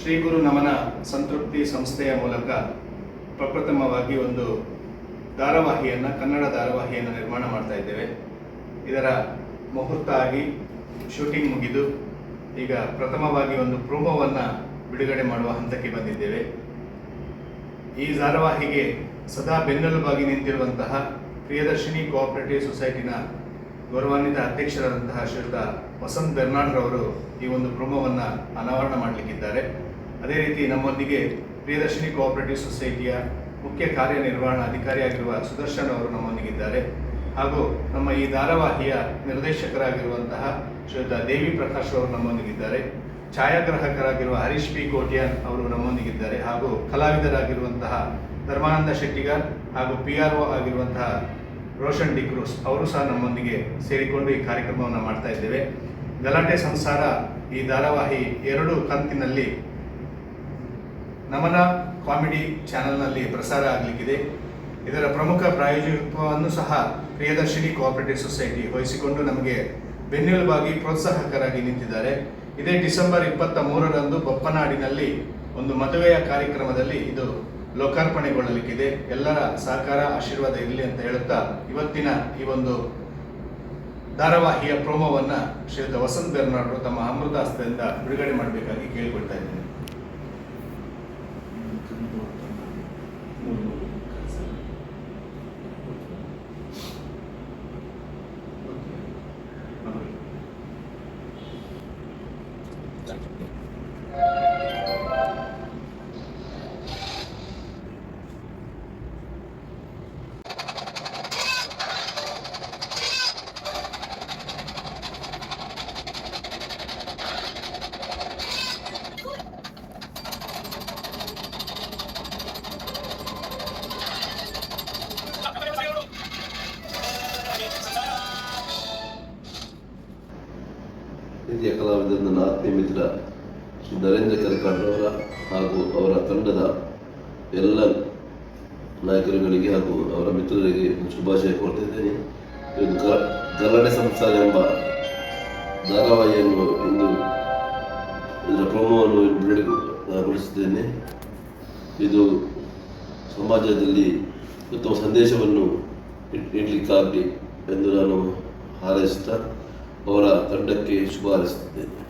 ಶ್ರೀ ಗುರು ನಮನ ಸಂತೃಪ್ತಿ ಸಂಸ್ಥೆಯ ಮೂಲಕ ಪ್ರಪ್ರಥಮವಾಗಿ ಒಂದು ಧಾರಾವಾಹಿಯನ್ನು, ಕನ್ನಡ ಧಾರಾವಾಹಿಯನ್ನು ನಿರ್ಮಾಣ ಮಾಡ್ತಾ ಇದ್ದೇವೆ. ಇದರ ಮುಹೂರ್ತ ಆಗಿ ಶೂಟಿಂಗ್ ಮುಗಿದು, ಈಗ ಪ್ರಥಮವಾಗಿ ಒಂದು ಪ್ರೋಮೋವನ್ನು ಬಿಡುಗಡೆ ಮಾಡುವ ಹಂತಕ್ಕೆ ಬಂದಿದ್ದೇವೆ. ಈ ಧಾರಾವಾಹಿಗೆ ಸದಾ ಬೆನ್ನೆಲುಬಾಗಿ ನಿಂತಿರುವಂತಹ ಪ್ರಿಯದರ್ಶಿನಿ ಕೋಆಪರೇಟಿವ್ ಸೊಸೈಟಿನ ಗೌರವಾನ್ವಿತ ಅಧ್ಯಕ್ಷರಾದಂತಹ ಶ್ರೀಯುತ ವಸಂತ್ ಬೆರ್ನಾಡ್ರವರು ಈ ಒಂದು ಪ್ರೋಮೋವನ್ನು ಅನಾವರಣ ಮಾಡಲಿಕ್ಕಿದ್ದಾರೆ. ಅದೇ ರೀತಿ ನಮ್ಮೊಂದಿಗೆ ಪ್ರಿಯದರ್ಶಿನಿ ಕೋಆಪರೇಟಿವ್ ಸೊಸೈಟಿಯ ಮುಖ್ಯ ಕಾರ್ಯನಿರ್ವಹಣಾಧಿಕಾರಿಯಾಗಿರುವ ಸುದರ್ಶನ್ ಅವರು ನಮ್ಮೊಂದಿಗಿದ್ದಾರೆ. ಹಾಗೂ ನಮ್ಮ ಈ ಧಾರಾವಾಹಿಯ ನಿರ್ದೇಶಕರಾಗಿರುವಂತಹ ಶ್ರೀಯುತ ದೇವಿ ಪ್ರಕಾಶ್ ಅವರು ನಮ್ಮೊಂದಿಗಿದ್ದಾರೆ. ಛಾಯಾಗ್ರಾಹಕರಾಗಿರುವ ಹರೀಶ್ ಪಿ ಕೋಟ್ಯಾನ್ ಅವರು ನಮ್ಮೊಂದಿಗಿದ್ದಾರೆ. ಹಾಗೂ ಕಲಾವಿದರಾಗಿರುವಂತಹ ಧರ್ಮಾನಂದ ಶೆಟ್ಟಿಗಾರ್ ಹಾಗೂ ಪಿ ಆರ್ ಒ ಆಗಿರುವಂತಹ ರೋಷನ್ ಡಿಕ್ರೂಸ್ ಅವರು ಸಹ ನಮ್ಮೊಂದಿಗೆ ಸೇರಿಕೊಂಡು ಈ ಕಾರ್ಯಕ್ರಮವನ್ನು ಮಾಡ್ತಾ ಇದ್ದೇವೆ. ಗಲಾಟೆ ಸಂಸಾರ ಈ ಧಾರಾವಾಹಿ ಎರಡು ಕಂತಿನಲ್ಲಿ ನಮನ ಕಾಮಿಡಿ ಚಾನೆಲ್ನಲ್ಲಿ ಪ್ರಸಾರ ಆಗಲಿಕ್ಕಿದೆ. ಇದರ ಪ್ರಮುಖ ಪ್ರಾಯೋಜಕತ್ವವನ್ನು ಸಹ ಪ್ರಿಯದರ್ಶಿನಿ ಕೋಆಪರೇಟಿವ್ ಸೊಸೈಟಿ ವಹಿಸಿಕೊಂಡು ನಮಗೆ ಬೆನ್ನೆಲುಬಾಗಿ ಪ್ರೋತ್ಸಾಹಕರಾಗಿ ನಿಂತಿದ್ದಾರೆ. ಇದೇ ಡಿಸೆಂಬರ್ ಇಪ್ಪತ್ತ ಮೂರರಂದು ಬೊಪ್ಪನಾಡಿನಲ್ಲಿ ಒಂದು ಮದುವೆಯ ಕಾರ್ಯಕ್ರಮದಲ್ಲಿ ಇದು ಲೋಕಾರ್ಪಣೆಗೊಳ್ಳಲಿಕ್ಕಿದೆ. ಎಲ್ಲರ ಸಹಕಾರ, ಆಶೀರ್ವಾದ ಇರಲಿ ಅಂತ ಹೇಳುತ್ತಾ ಇವತ್ತಿನ ಈ ಒಂದು ಧಾರಾವಾಹಿಯ ಪ್ರೋಮೋವನ್ನು ಶ್ರೀಯುತ ವಸಂತ್ ಬೆರ್ನಾಡ್ರು ತಮ್ಮ ಅಮೃತ ಹಸ್ತದಿಂದ ಬಿಡುಗಡೆ ಮಾಡಬೇಕಾಗಿ ಕೇಳಿಕೊಳ್ತಾ ಇದ್ದೇನೆ. ಹಿರಿಯ ಕಲಾವಿದ ನನ್ನ ಆತ್ಮೀಯ ಮಿತ್ರ ಶ್ರೀ ನರೇಂದ್ರ ಕರ್ಕಾಡ್ರವರ ಹಾಗೂ ಅವರ ತಂಡದ ಎಲ್ಲ ನಾಯಕರುಗಳಿಗೆ ಹಾಗೂ ಅವರ ಮಿತ್ರರಿಗೆ ಶುಭಾಶಯ ಕೊಡ್ತಿದ್ದೇನೆ ಇದು ಗ ಗಲಾಟೆ ಸಂಸಾರ ಎಂಬ ಧಾರಾವಾಹಿಯನ್ನು ಇಂದು ಇದರ ಪ್ರಮೋವನ್ನು ಬಿಡುಗಡೆಗೊಳಿಸಿದ್ದೇನೆ ಇದು ಸಮಾಜದಲ್ಲಿ ಉತ್ತಮ ಸಂದೇಶವನ್ನು ಇಡ್- ಇಡ್ಲಿಕ್ಕಾಗಲಿ ಎಂದು ನಾನು ಹಾರೈಸುತ್ತಾ ಅವರ ತಂಡಕ್ಕೆ ಶುಭ ಹಾರೈಸುತ್ತಿದ್ದೇನೆ